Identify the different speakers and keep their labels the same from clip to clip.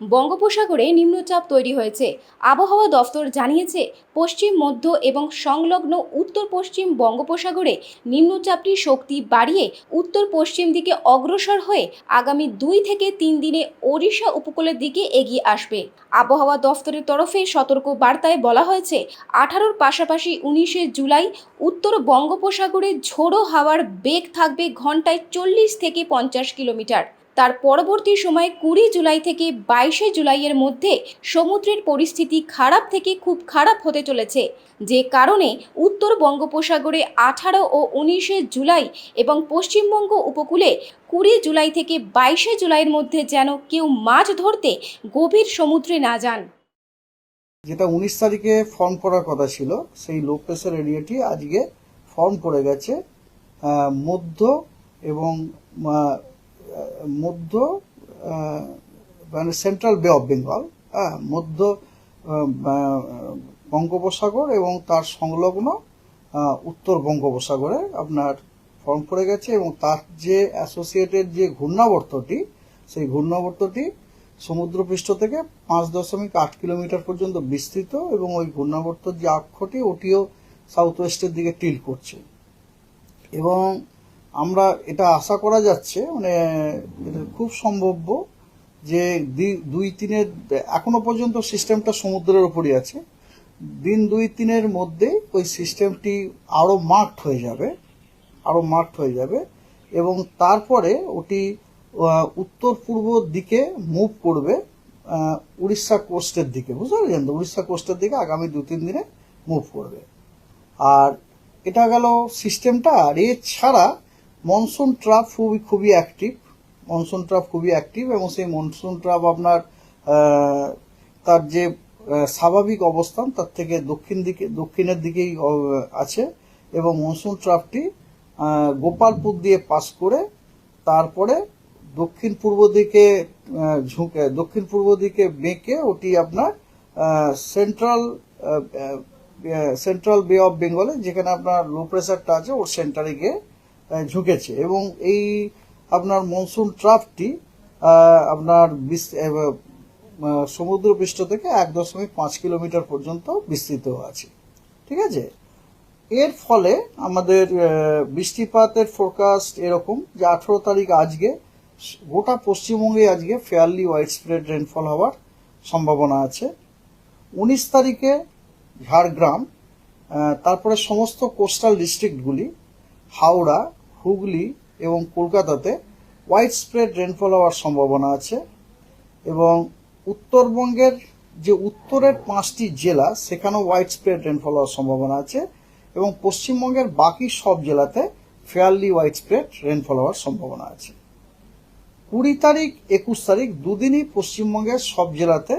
Speaker 1: বঙ্গোপসাগরে নিম্নচাপ তৈরি হয়েছে। আবহাওয়া দফতর জানিয়েছে, পশ্চিম, মধ্য এবং সংলগ্ন উত্তর পশ্চিম বঙ্গোপসাগরে নিম্নচাপটি শক্তি বাড়িয়ে উত্তর পশ্চিম দিকে অগ্রসর হয়ে আগামী দুই থেকে তিন দিনে ওড়িশা উপকূলের দিকে এগিয়ে আসবে। আবহাওয়া দফতরের তরফে সতর্ক বার্তায় বলা হয়েছে, আঠারোর পাশাপাশি উনিশে জুলাই উত্তর বঙ্গোপসাগরে ঝোড়ো হাওয়ার বেগ থাকবে ঘন্টায় চল্লিশ থেকে পঞ্চাশ কিলোমিটার। তার পরবর্তী সময় কুড়ি জুলাই থেকে বাইশে জুলাইয়ের মধ্যে সমুদ্রের পরিস্থিতি খারাপ থেকে খুব খারাপ হতে চলেছে। যে কারণে উত্তর বঙ্গোপসাগরে আঠারো ও উনিশে জুলাই এবং পশ্চিমবঙ্গ উপকূলে কুড়ি জুলাই থেকে বাইশে জুলাইয়ের মধ্যে যেন কেউ মাছ ধরতে গভীর সমুদ্রে না যান।
Speaker 2: যেটা উনিশ তারিখে ফর্ম করার কথা ছিল, সেই লো প্রেসার এরিয়াটি আজকে ফর্ম করে গেছে মধ্য এবং মধ্য মানে সেন্ট্রাল বে অফ বেঙ্গল হ্যাঁ মধ্য বঙ্গোপসাগর এবং তার সংলগ্ন উত্তর বঙ্গোপসাগরে আপনার ফর্ম করে গেছে এবং তার যে অ্যাসোসিয়েটেড যে ঘূর্ণাবর্তটি, সেই ঘূর্ণাবর্তটি সমুদ্রপৃষ্ঠ থেকে পাঁচ দশমিক আট কিলোমিটার পর্যন্ত বিস্তৃত এবং ওই ঘূর্ণাবর্তর যে অক্ষটি ওটিও সাউথ ওয়েস্টের দিকে টিল করছে। এবং আমরা এটা আশা করা যাচ্ছে মানে খুব সম্ভব্য যে দুই তিনের, এখনও পর্যন্ত সিস্টেমটা সমুদ্রের ওপরই আছে। দিন দুই তিনের মধ্যে ওই সিস্টেমটি আরও মার্কড হয়ে যাবে আরও মার্কড হয়ে যাবে এবং তারপরে ওটি উত্তর পূর্ব দিকে মুভ করবে উড়িষ্যা কোস্টের দিকে, বুঝতে পারছেন তো? উড়িষ্যা কোস্টের দিকে আগামী দু তিন দিনে মুভ করবে। আর এটা গেল সিস্টেমটা, আর এছাড়া মনসুন ট্রাপ খুবই খুবই অ্যাক্টিভ মনসুন ট্রাপ খুবই অ্যাক্টিভ এবং সেই মনসুন ট্রাপ আপনার তার যে স্বাভাবিক অবস্থান তার থেকে দক্ষিণ দিকে, দক্ষিণের দিকেই আছে এবং মনসুন ট্রাফটি গোপালপুর দিয়ে পাস করে তারপরে দক্ষিণ পূর্ব দিকে ঝুঁকে দক্ষিণ পূর্ব দিকে বেঁকে ওটি আপনার সেন্ট্রাল সেন্ট্রাল বে অফ বেঙ্গলে যেখানে আপনার লো প্রেশারটা আছে ওর সেন্টারে গিয়ে ঝুঁকেছে এবং এই আপনার মনসুন ট্রাফটি আপনার বিস- আহ, আহ, সমুদ্র পৃষ্ঠ থেকে এক দশমিক পাঁচ কিলোমিটার পর্যন্ত বিস্তৃত আছে। ঠিক আছে? এর ফলে আমাদের বৃষ্টিপাতের ফোরকাস্ট এরকম যে আঠেরো তারিখ আজকে গোটা পশ্চিমবঙ্গে আজকে ফেয়ারলি ওয়াইড স্প্রেড রেনফল হওয়ার সম্ভাবনা আছে। উনিশ তারিখে ঝাড়গ্রাম তারপরে সমস্ত কোস্টাল ডিস্ট্রিক্টগুলি হাওড়া হুগলি এবং কলকাতাতে ওয়াইড স্প্রেড রেনফল হওয়ার সম্ভাবনা আছে এবং উত্তরবঙ্গের যে উত্তরের পাঁচটি জেলা, সেখানেও ওয়াইড স্প্রেড রেনফল হওয়ার সম্ভাবনা আছে এবং পশ্চিমবঙ্গের বাকি সব জেলাতে ফেয়ারলি ওয়াইড স্প্রেড রেনফল হওয়ার সম্ভাবনা আছে। কুড়ি তারিখ, একুশ তারিখ দুদিনই পশ্চিমবঙ্গের সব জেলাতে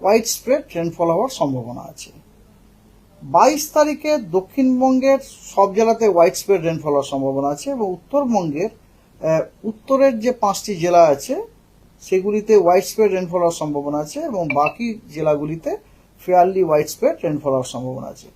Speaker 2: ওয়াইড স্প্রেড রেনফল হওয়ার সম্ভাবনা আছে। বাইশ তারিখে দক্ষিণবঙ্গের সব জেলাতে হোয়াইট স্প্রেড রেনফল হওয়ার সম্ভাবনা আছে এবং উত্তরবঙ্গের উত্তরের যে পাঁচটি জেলা আছে, সেগুলিতে হোয়াইট স্প্রেড রেনফল হওয়ার সম্ভাবনা আছে এবং বাকি জেলাগুলিতে ফেয়ারলি হোয়াইট স্প্রেড রেনফল হওয়ার সম্ভাবনা আছে।